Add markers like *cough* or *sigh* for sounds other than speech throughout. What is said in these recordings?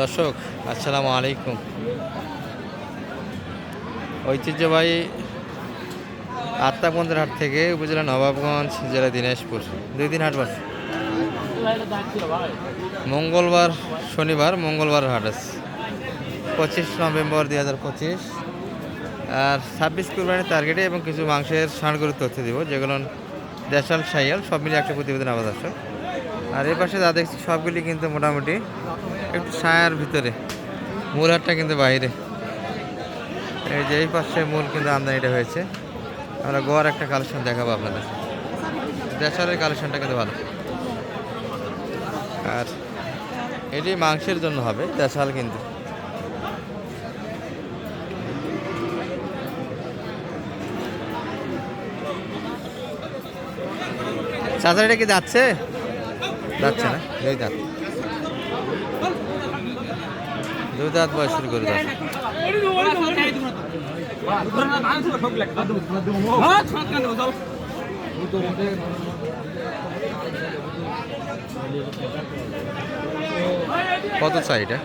দর্শক, আসসালামু আলাইকুম। ঐতিহ্যবাহী আত্মাবন্দের হাট থেকে উপজেলা নবাবগঞ্জ, জেলা দিনাজপুর। দুই দিন হাট মঙ্গলবার শনিবার, মঙ্গলবার হাট আছে। পঁচিশ নভেম্বর দুই হাজার পঁচিশ। আর ছাব্বিশ কুরবানির টার্গেটে এবং কিছু মাংসের ষাঁড়গুলোর তথ্য দিব, যেগুলো দেশাল, সাইয়াল, সব মিলিয়ে একটা প্রতিবেদন আবার দর্শক। আর এই পাশে যা দেখছি, সবগুলি কিন্তু মোটামুটি একটু ছায়ার ভিতরে। মূল হাটটা কিন্তু বাইরে। এই যে এই পাশে মূল কিন্তু আমদানিটা হয়েছে। আমরা গোয়ার একটা কালেকশন দেখাবো আপনাদের। দেশালের কালেকশনটা কিন্তু ভালো। আর এটি মাংসের জন্য হবে দেশাল কিন্তু। চাচারিটা কি যাচ্ছে? যাচ্ছে না? দুই দাঁত দুই দাঁত বয়স শুরু করে কত চাই এটা?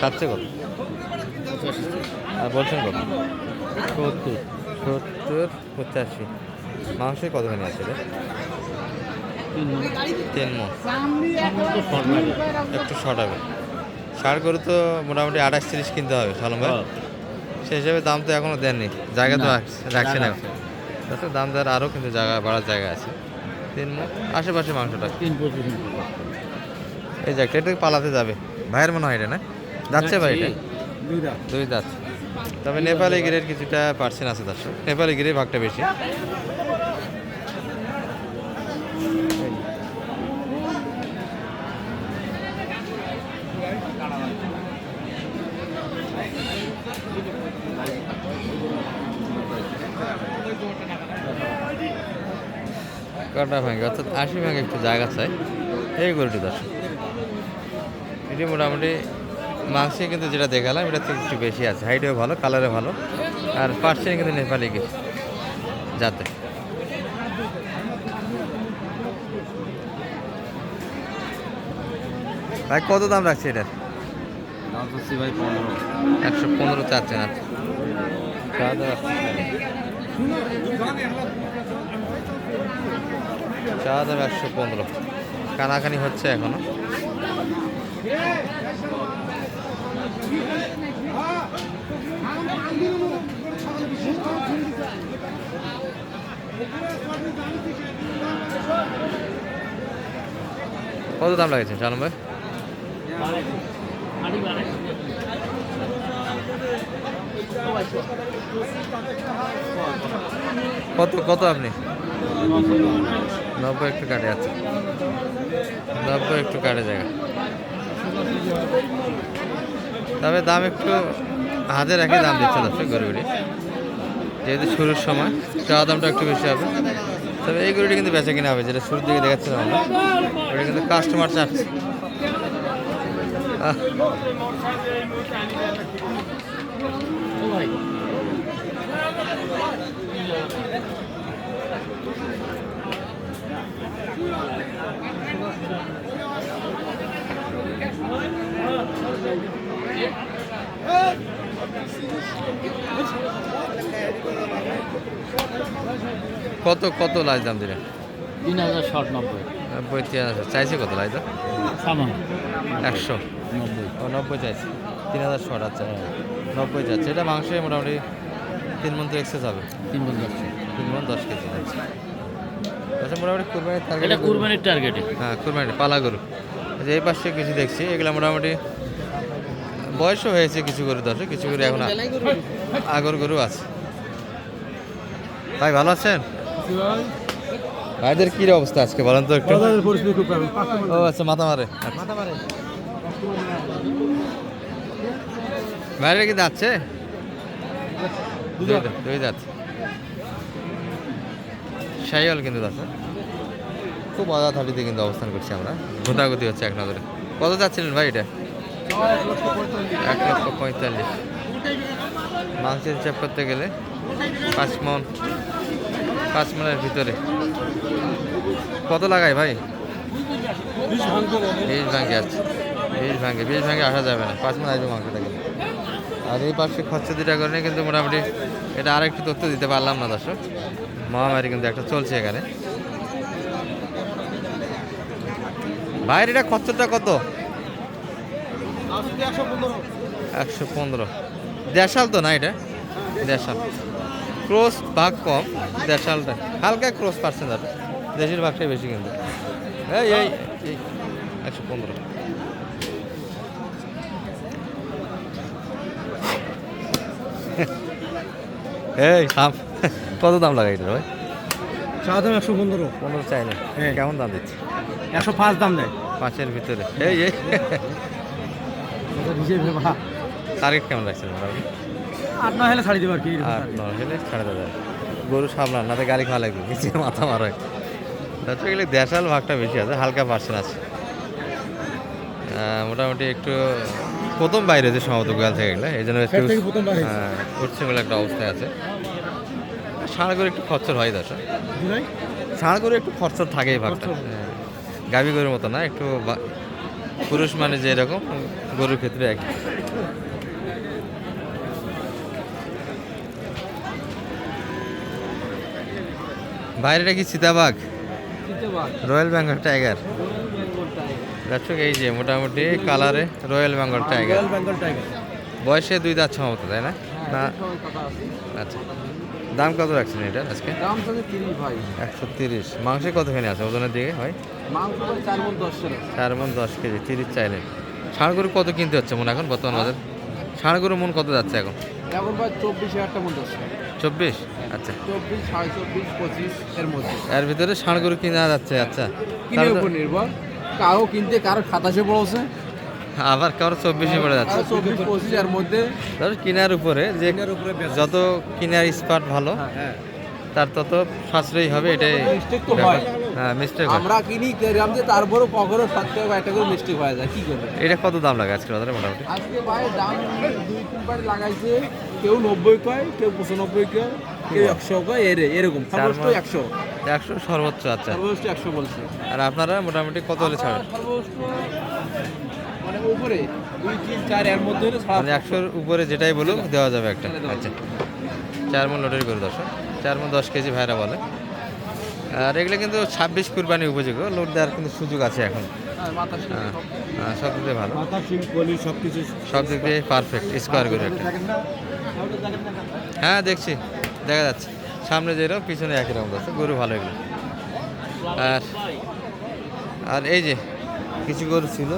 চাচ্ছে কত? আর বলছেন কত? সত্তর। সত্তর পঁচাশি। মাংসের কতখানি আছে রে? তিন মন একটু শর্ট হবে। ষাট করে তো মোটামুটি আঠাশ তিরিশ কিনতে হবে সালম ভাই। সেই হিসাবে দাম তো এখনও দেননি। জায়গা তো রাখছে- না। তাছাড়া দাম দেওয়ার আরও কিন্তু জায়গা বাড়ার জায়গা আছে। তিন মন আশেপাশে মাংসটা। এই যে একটা পালাতে যাবে। ভাইয়ের মনে হয় এটা না? যাচ্ছে ভাই এটা? দুই দাঁত তবে নেপালি গিরের কিছুটা পার্সেন্ট আছে দর্শক। নেপালি গিরের ভাগটা বেশি। কাটা ভাঙে? অর্থাৎ আশি ভাঙে একটু জায়গা চাই। এই গরুটি দর্শক এটি মোটামুটি মাংসে কিন্তু যেটা দেখালাম এটা থেকে একটু বেশি আছে। হাইটেও ভালো কালারে ভালো। আর পার্সেন্ট কিন্তু নেপালি কি যাতে ভাই কত দাম রাখছে এটার? দাম হচ্ছে ভাই পনেরো। একশো পনেরো চাচ্ছেন আচ্ছা। দাওয়া দাম একশো পনেরো। কানাকানি হচ্ছে এখনও। কত দাম লাগেছে চালম ভাই কত কত আপনি? নব্বই একটু কাটে আছে নব্বই একটু কাটে জায়গা। তবে দাম একটু হাতে রাখে দাম দিচ্ছে দর্শক গরুগুলি যেহেতু শুরুর সময় চাওয়া দামটা একটু বেশি হবে। তবে এই গরুটি কিন্তু বেচা কিনা হবে যেটা শুরুর দিকে দেখাচ্ছিলাম আমরা। ওটা কিন্তু কাস্টমার চাচ্ছে। আহ, কত কত লাইজ দাম দিলেন তিন হাজার ষাট নব্বই। নব্বই তিন হাজার চাইছে কত লাইজ দাম? একশো। নব্বই। ও নব্বই চাইছে। তিন হাজার ষাট আচ্ছা। নব্বই যাচ্ছে। এটা মাংসে মোটামুটি তিন মন তো এক্সেস হবে। তিন গুণ যাচ্ছে। তিন মন দশ কেজি। যাচ্ছে আচ্ছা মোটামুটি কুরবানির টার্গেট এটা কুরবানির টার্গেটে হ্যাঁ কুরবানি পালা গরু। এই যে এই পাশে কিছু দেখছি। এগুলো মোটামুটি বয়সও হয়েছে কিছু গরু দশে কিছু গরু এখন আগর গরু আছে। ভাই ভালো আছেন? ভাইদের কি অবস্থা আজকে বলেন তো একটু? ও আচ্ছা মাথা মারে। মাথা মারে। বাইরে কি যাচ্ছে? দুই কিন্তু দাঁত খুব অদা থালিতে কিন্তু অবস্থান করছি আমরা। গোতাগতি হচ্ছে এক নজরে। কত যাচ্ছিলেন ভাই এটা? এক লক্ষ পঁয়তাল্লিশ। মাংসের হিসাব করতে গেলে পাঁচ মন পাঁচ মনের ভিতরে। কত লাগাই ভাই? বিশ ভাঙ্গে আছে। বেশ ভাঙে বেশ ভাঙে আসা যাবে না। পাঁচ মিনিট আসবে মাংসটা কিন্তু আর এই পাশে খরচা দুটা কারণে কিন্তু মোটামুটি এটা আরেকটু তথ্য দিতে পারলাম না, দর্শক। মহামারী কিন্তু একটা চলছে এখানে। বাইরে এটা খরচটা কত? একশো পনেরো। দেড়শাল তো না এটা? দেড়শাল ক্রস ভাগ কম দেড়শালটা হালকা ক্রস পার্সেন্ট আছে দেশের ভাগটাই বেশি কিন্তু। এই এই, একশো পনেরো। এই থাম *laughs* কত দাম লাগাই এটা ভাই? চা দাম একশো পনেরো। পনেরো চাই না। হ্যাঁ। কেমন দাম দিচ্ছে? একশো পাঁচ দাম দেয়। পাঁচের ভিতরে। এই এই। টার্গেট কেমন রাখছেন মোটামুটি আট নয় হলে ছাড়ি দেবো আর কি আট নয় হলে ছাড়ে দেবে গরু সামলান না তো গাড়ি খাওয়া লাগবে নিচে মাথা মারা তারপরে গেলে দেশাল ভাগটা বেশি আছে হালকা পার্সেন্ট আছে মোটামুটি একটু প্রথম বাইরে যে সম্ভবত গোয়াল থেকে গেলে এই জন্য একটু প্রথম হ্যাঁ বলে একটা অবস্থায় আছে। ষাঁড় করে একটু খরচর হয় দশা জুলাই? ষাঁড় করে একটু খরচর থাকেই ভাগটা খরচর। হ্যাঁ। গাভী গরুর মতো না একটু পুরুষ মানে যে এরকম গরুর ক্ষেত্রে একই বাইরেটা কি চিতাবাঘ। Royal Bengal tiger. দর্শক এই যে মোটামুটি কালারে royal Bengal tiger. Bengal tiger. বয়সে দুই দাঁত সম্ভবত তাই না? না? আচ্ছা। দাম কত রাখছেন এটা আজকে? দাম তিরিশ ভাই। একশো তিরিশ। মাংসে কতখানি আছে ওজনের দিকে হয় চার মন দশ কেজি। তিরিশ চাইলেন ষাঁড় গরু কত কিনতে হচ্ছে মনে এখন বর্তমান বাজার? ষাঁড় গরু মন কত যাচ্ছে এখন? এখন ভাই চব্বিশ হাজারটা মন দশ চব্বিশ? আচ্ছা। চব্বিশ সাড়ে চব্বিশ পঁচিশ এর মধ্যে। এর ভিতরে ষাঁড় গরু কিনা যাচ্ছে আচ্ছা। কারও কিনতে কারও সাতাশে পড়ছে। আবার কারও চব্বিশে পড়ে যাচ্ছে। চব্বিশ পঁচিশ এর মধ্যে। ধর কিনার উপরে যে উপরে যত কিনার স্পাট ভালো হ্যাঁ তার তত সাশ্রয়ী হবে এটাই Mistake তো হয়। হ্যাঁ মিস্টেক আমরা কিনি গ্রাম দিয়ে তারপরেও কখনো সাত টাকা একটা করে মিস্টেক হয়ে যায়। কি করবে? এটা কত দাম লাগে আজকে বাজারে মোটামুটি? আজকে ভাই দাম দুই তিনবার লাগাইছে। কেউ নব্বই কয় কেউ পঁচানব্বই কয় কেউ একশো কয় এর এরকম। সর্বোচ্চ একশো। একশো সর্বোচ্চ আচ্ছা। সর্বোচ্চ একশো বলছে। আর আপনারা মোটামুটি কত হলে ছাড়েন? মানে উপরে দুই তিন চার এর মধ্যে হলে মানে একশোর উপরে যেটাই বলুক দেওয়া যাবে। একটা। আচ্ছা। চার মন লোডের করে দশ চার মন দশ কেজি ভাইরা বলে। আর এগুলো কিন্তু ছাব্বিশ কুরবানি উপযোগী লোড দেওয়ার কিন্তু সুযোগ আছে এখন। হ্যাঁ, হ্যাঁ সব। হ্যাঁ, দিক দিয়ে ভালো। সব সব দিক দিয়ে পারফেক্ট স্কোয়ার করে একটা। হ্যাঁ দেখছি। দেখা যাচ্ছে। সামনে যেরকম পিছনে একই রকম আছে গরু ভালো এগুলো। আর আর এই যে কিছু গরু ছিল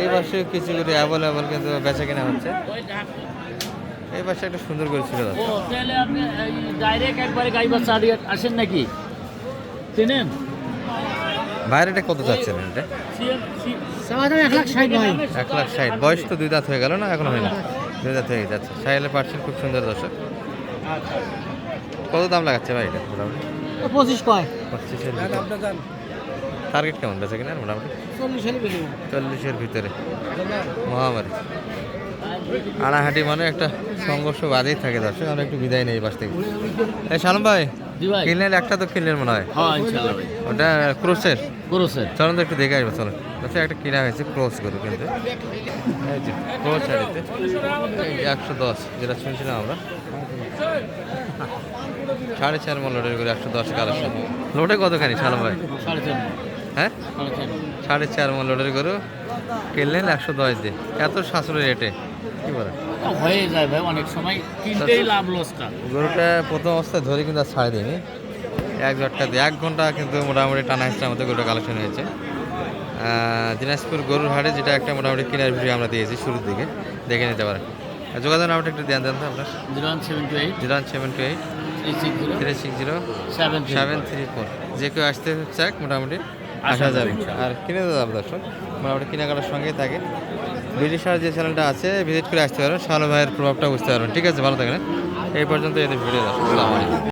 এই পাশে কিছু গরু অ্যাভেলেবল কিন্তু বেচা কেনা হচ্ছে। এই পাশে একটা সুন্দর গরু ছিল ডাইরেক্ট একবারে গাই বাচ্চা দিয়ে আসেন নাকি? চেনেন? বাইরেটা কত যাচ্ছেন এটা? এক লাখ ষাট এক লাখ ষাট। বয়স তো দুই দাঁত হয়ে গেল না? এখন হয় না দুই দাঁত হয়ে যাচ্ছে সাইলে পার্সেন্ট খুব সুন্দর দর্শক। কত দাম লাগাচ্ছে ভাই এটা মোটামুটি? পঁচিশ কয়? পঁচিশের টার্গেট কেমন বেচা কিনা মোটামুটি? চল্লিশের ভিতরে। মহামারী। আড়াহাটি মানে একটা সংঘর্ষ বাদেই থাকে দর্শক আমরা একটু বিদায় নেই বাস থেকে। এই শালম ভাই কিনলেন একটা তো কিনলেন মনে হয়? হ্যাঁ ওটা ক্রোসের? ক্রোসের। চলুন তো একটু দেখে আসব চলুন। আচ্ছা একটা কিনা হয়েছে ক্রস গরু কিন্তু। এই যে ক্রস শাড়িতে। একশো দশ যেটা শুনছিলাম আমরা। সাড়ে চার মন লোডের করে একশো দশ কালেকশন লোডে কতখানি শালম ভাই? সাড়ে হ্যাঁ? সাড়ে চার সাড়ে মন লোডের গরু কিনলেন একশো দশ দিয়ে। এত সাশ্রয় রেটে কি বলেন তা হয়ে যায় ভাই অনেক সময় কিনতেই লাভ লসটা গরুটা প্রথম অবস্থায় ধরে কিন্তু আর ছাড়ে দিইনি এক ঘণ্টা দিয়ে এক ঘণ্টা কিন্তু মোটামুটি টানা হিসেবে মধ্যে গরুটা কালেকশন হয়েছে। দিনাজপুর গরুর হাটে যেটা একটা মোটামুটি কেনার ভিডিও আমরা দিয়েছি শুরুর দিকে দেখে নিতে পারেন। যোগাযোগ নামটা একটু দেন দেন তো আপনার। Zero one seven two eight. Zero one seven two eight. Three six zero seven seven three four যে কেউ আসতে চাক মোটামুটি আসা যাবে আর কিনে দেওয়া দর্শক মোটামুটি কেনাকাটার সঙ্গে থাকে। আর যে চ্যানেলটা আছে ভিজিট করে আসতে পারেন শালো ভাইয়ের প্রভাবটা বুঝতে পারবেন। ঠিক আছে ভালো থাকেন এই পর্যন্ত এদের ভিডিও আসসালামু আলাইকুম